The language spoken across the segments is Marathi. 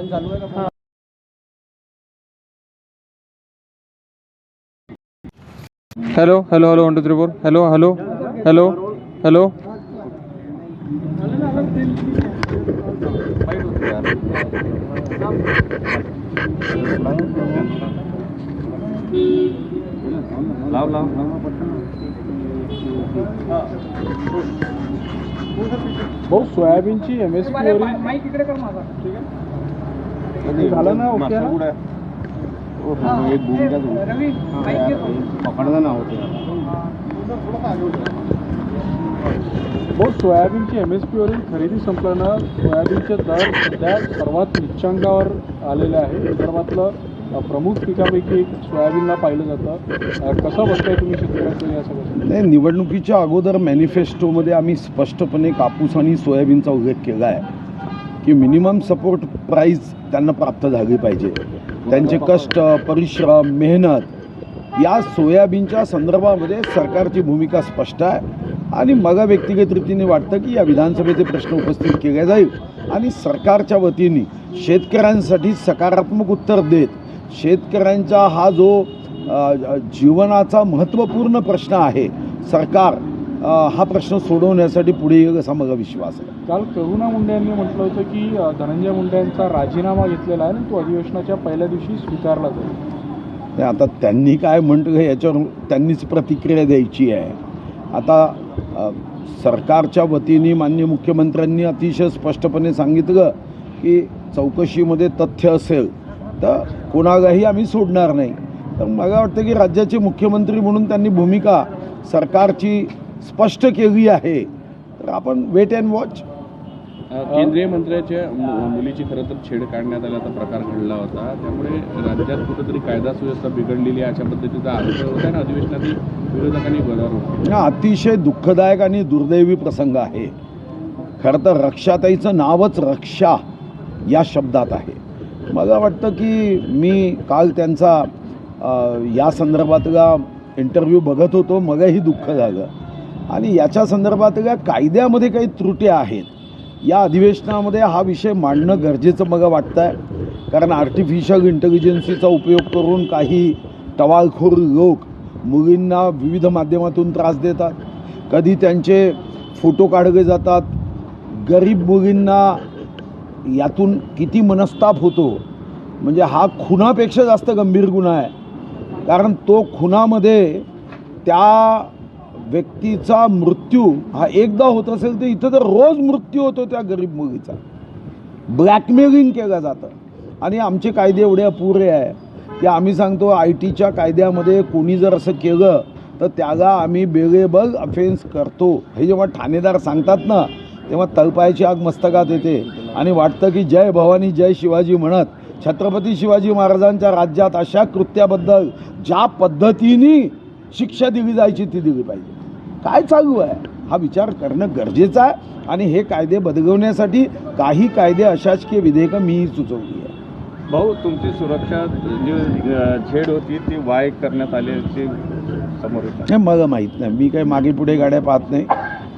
Hello hello hello one two three four. Hello hello hello hello. लाव लाव भाऊ सोयाबीनची एम एस पी झालं ना ओके? ना? पकडा ना होते. भाऊ सोयाबीनची एम एस पीवरील खरेदी संपल्यानं सोयाबीनचे दर सध्या सर्वात निच्चांकावर आलेले आहे विदर्भातलं प्रमुख पिकापैकी एक सोयाबीनला पाहिलं जातं. अ, कसं बघताय तुम्ही शेतकऱ्यांचं या सगळं नाही निवडणुकीच्या अगोदर मॅनिफेस्टोमध्ये आम्ही स्पष्टपणे कापूस आणि सोयाबीनचा उल्लेख केला आहे. की मिनिमम सपोर्ट प्राईज त्यांना प्राप्त झाली पाहिजे. त्यांचे कष्ट परिश्रम मेहनत या सोयाबीनच्या संदर्भामध्ये सरकारची भूमिका स्पष्ट आहे. आणि मला व्यक्तिगत रीतीने वाटतं की या विधानसभेचे प्रश्न उपस्थित केले जाईल. आणि सरकारच्या वतीने शेतकऱ्यांसाठी सकारात्मक उत्तर देत शेतकऱ्यांचा हा जो जीवनाचा महत्त्वपूर्ण प्रश्न आहे सरकार हा प्रश्न सोडवण्यासाठी पुढे येईल असा मला विश्वास आहे. काल करुणा मुंडे यांनी म्हटलं होतं की धनंजय मुंडे यांचा राजीनामा घेतलेला आहे आणि तो अधिवेशनाच्या पहिल्या दिवशी स्वीकारला जाईल. आता त्यांनी काय म्हटलं याच्यावर त्यांनीच प्रतिक्रिया द्यायची आहे. आता सरकारच्या वतीने माननीय मुख्यमंत्र्यांनी अतिशय स्पष्टपणे सांगितलं की चौकशीमध्ये तथ्य असेल तर कोणालाही आम्ही सोडणार नाही. तर मला वाटतं की राज्याचे मुख्यमंत्री म्हणून त्यांनी भूमिका सरकारची स्पष्ट केली आहे. तर आपण वेट अँड वॉच केंद्रीय मंत्र्याच्या मुलीची खरं तर छेड काढण्यात आल्याचा प्रकार घडला होता. त्यामुळे राज्यात कुठेतरी कायदा सुव्यवस्था बिघडलेली अशा पद्धतीचा आरोप होता आणि अधिवेशनातील विरोधकांनी गदारोळ हा अतिशय दुःखदायक आणि दुर्दैवी प्रसंग आहे. खरं तर रक्षाताईचं नावच रक्षा या शब्दात आहे. मला वाटतं की मी काल त्यांचा या संदर्भातला इंटरव्ह्यू बघत होतो. मलाही दुःख झालं. आणि याच्या संदर्भातल्या कायद्यामध्ये काही त्रुट्या आहेत. या अधिवेशनामध्ये हा विषय मांडणं गरजेचं मला वाटतं आहे कारण आर्टिफिशियल इंटेलिजन्सीचा उपयोग करून काही टवाळखोर लोक मुलींना विविध माध्यमातून त्रास देतात. कधी त्यांचे फोटो काढले जातात. गरीब मुलींना यातून किती मनस्ताप होतो. म्हणजे हा खुनापेक्षा जास्त गंभीर गुन्हा आहे. कारण तो खुनामध्ये त्या व्यक्तीचा मृत्यू हा एकदा होत असेल तर इथं तर रोज मृत्यू होतो त्या गरीब मुलीचा. ब्लॅकमेलिंग केलं जातं. आणि आमचे कायदे एवढे अपुरे आहे की आम्ही सांगतो आय टीच्या कायद्यामध्ये कोणी जर असं केलं तर त्याला आम्ही बेलेबल अफेन्स करतो. हे जेव्हा ठाणेदार सांगतात ना तेव्हा तळपायाची आग मस्तकात येते. आणि वाटतं की जय भवानी जय शिवाजी म्हणत छत्रपती शिवाजी महाराजांच्या राज्यात अशा कृत्याबद्दल ज्या पद्धतीने शिक्षा दिली जायची ती दिली पाहिजे. काय चालू आहे? हा विचार करणं गरजेचं आहे. आणि हे कायदे बदलवण्यासाठी काही कायदे अशासकीय विधेयकं मीही सुचवली आहे. भाऊ तुमची सुरक्षा जी छेड होती ती वाय करण्यात आली ती समोर येत हे मला माहीत नाही. मी काही मागे पुढे गाड्या पाहत नाही.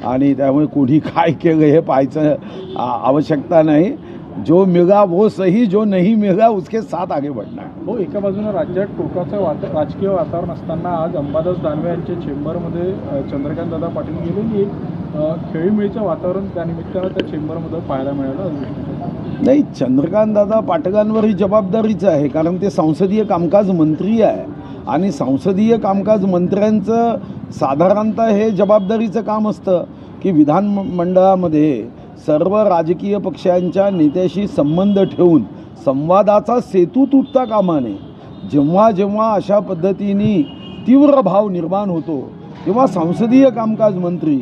आणि त्यामुळे कोणी काय केलं हे पाहायचं आवश्यकता नाही. जो मिळा वो सही जो नहीं मिळा उसके साथ आगे बढ़ना है. एका बाजूनं राज्यात टोकाचं वाता राजकीय वातावरण असताना आज अंबादास दानवे यांच्या चेंबरमध्ये अ, चंद्रकांतदादा पाटील गेले. एक अ, खेळीमेळीचं वातावरण त्यानिमित्तानं त्या चेंबरमध्ये पाहायला मिळालं. नाही चंद्रकांतदादा पाटलांवर ही जबाबदारीच आहे कारण ते संसदीय कामकाज मंत्री आहे. आणि संसदीय कामकाज मंत्र्यांचं साधारणतः हे जबाबदारीचं काम असतं की विधान म- मंडळामध्ये सर्व राजकीय पक्षांच्या नेत्याशी संबंध ठेवून संवादाचा सेतू तुटता कामा नये जेव्हा जेव्हा अशा पद्धतीने तीव्र भाव निर्माण होतो तेव्हा संसदीय कामकाज मंत्री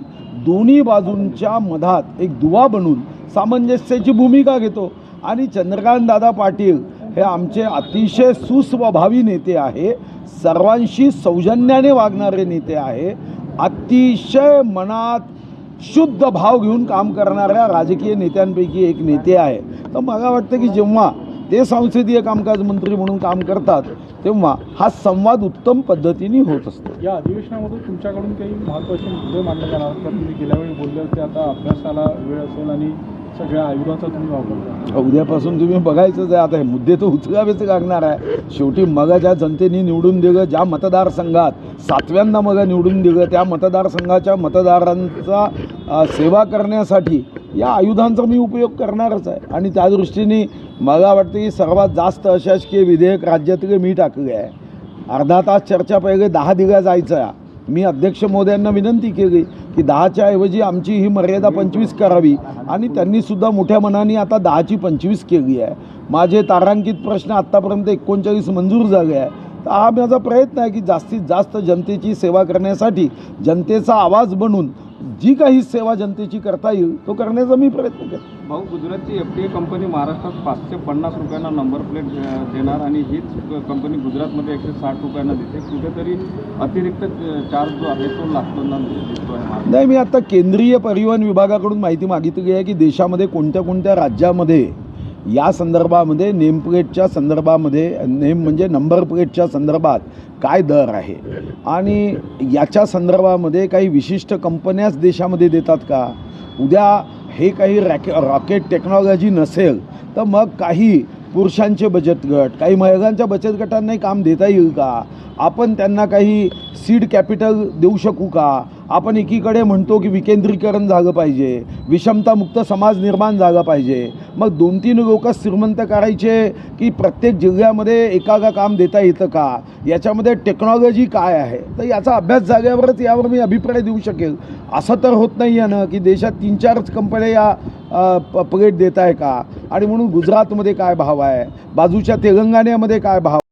दोन्ही बाजूंच्या मधात एक दुवा बनून सामंजस्याची भूमिका घेतो आणि चंद्रकांत दादा पाटील हे आमचे अतिशय सुस्वभावी नेते आहे सर्वांशी सौजन्याने वागणारे नेते आहे अतिशय मनात शुद्ध भाव घेऊन काम करणाऱ्या राजकीय नेत्यांपैकी एक नेते आहे. तर मला वाटतं की जेव्हा ते संसदीय कामकाज मंत्री म्हणून काम करतात तेव्हा हा संवाद उत्तम पद्धतीने होत असतो. या अधिवेशनामध्ये तुमच्याकडून काही महत्त्वाचे मुद्दे मांडले जाणार तुम्ही गेल्या वेळी बोलले होते आता अभ्यासाला वेळ असेल आणि सगळ्या आयुधाचा तुम्ही वापर उद्यापासून तुम्ही बघायचंच आहे आता हे मुद्दे तर उचलावेच लागणार आहे. शेवटी मग ज्या जनतेने निवडून दिलं ज्या मतदारसंघात सातव्यांदा मग निवडून दिलं त्या मतदारसंघाच्या मतदारांचा अ, सेवा करण्यासाठी या आयुधांचा मी उपयोग करणारच आहे. आणि त्या दृष्टीने मला वाटतं की सर्वात जास्त अशासकीय विधेयक राज्यातले मी टाकले आहे. अर्धा तास चर्चा पहिले दहा दिल्या जायचं आहे. मी अध्यक्ष मोदयांना विनंती केली की दहाच्या ऐवजी आमची ही मर्यादा पंचवीस करावी. आणि त्यांनी सुद्धा मोठ्या मनाने आता दहाची पंचवीस केली आहे. माझे तारांकित प्रश्न आत्तापर्यंत एकोणचाळीस मंजूर झाले आहे. तर हा माझा प्रयत्न आहे की जास्तीत जास्त जनतेची सेवा करण्यासाठी जनतेचा आवाज बनून जी काही सेवा जनतेची करता येईल तो करण्याचा मी प्रयत्न करतो. भाऊ गुजरातची एफ टी ए कंपनी महाराष्ट्रात पाचशे पन्नास रुपयांना नंबर प्लेट देणार आणि हीच कंपनी गुजरातमध्ये एकशे साठ रुपयांना देते. कुठेतरी अतिरिक्त चार्ज जो आहे तो लागतो ना नाही मी आता केंद्रीय परिवहन विभागाकडून माहिती मागितली आहे की देशामध्ये कोणत्या कोणत्या राज्यामध्ये या संदर्भामध्ये नेम प्लेटच्या संदर्भामध्ये नेम म्हणजे नंबर प्लेटच्या संदर्भात काय दर आहे? आणि याच्या संदर्भामध्ये काही विशिष्ट कंपन्याच देशामध्ये देतात का? उद्या हे काही रॅके रॉकेट टेक्नॉलॉजी नसेल तर मग काही पुरुषांचे बचत गट. काही महिलांच्या बचत गटांनाही काम देता येईल का? आपण त्यांना काही सीड कॅपिटल देऊ शकू का? आपण एकीकडे म्हणतो की विकेंद्रीकरण झालं पाहिजे. विषमतामुक्त समाज निर्माण झाला पाहिजे. मग दोन तीन लोक श्रीमंत करायचे की प्रत्येक जिल्ह्यामध्ये एकागा काम देता येतं का? याच्यामध्ये टेक्नॉलॉजी काय आहे? तर याचा अभ्यास झाल्यावरच यावर मी अभिप्राय देऊ शकेल. असं तर होत नाही आहे ना की देशात तीन चारच कंपन्या या प- प्लेट देत आहे का? आणि म्हणून गुजरातमध्ये काय भाव आहे? बाजूच्या तेलंगणामध्ये काय भाव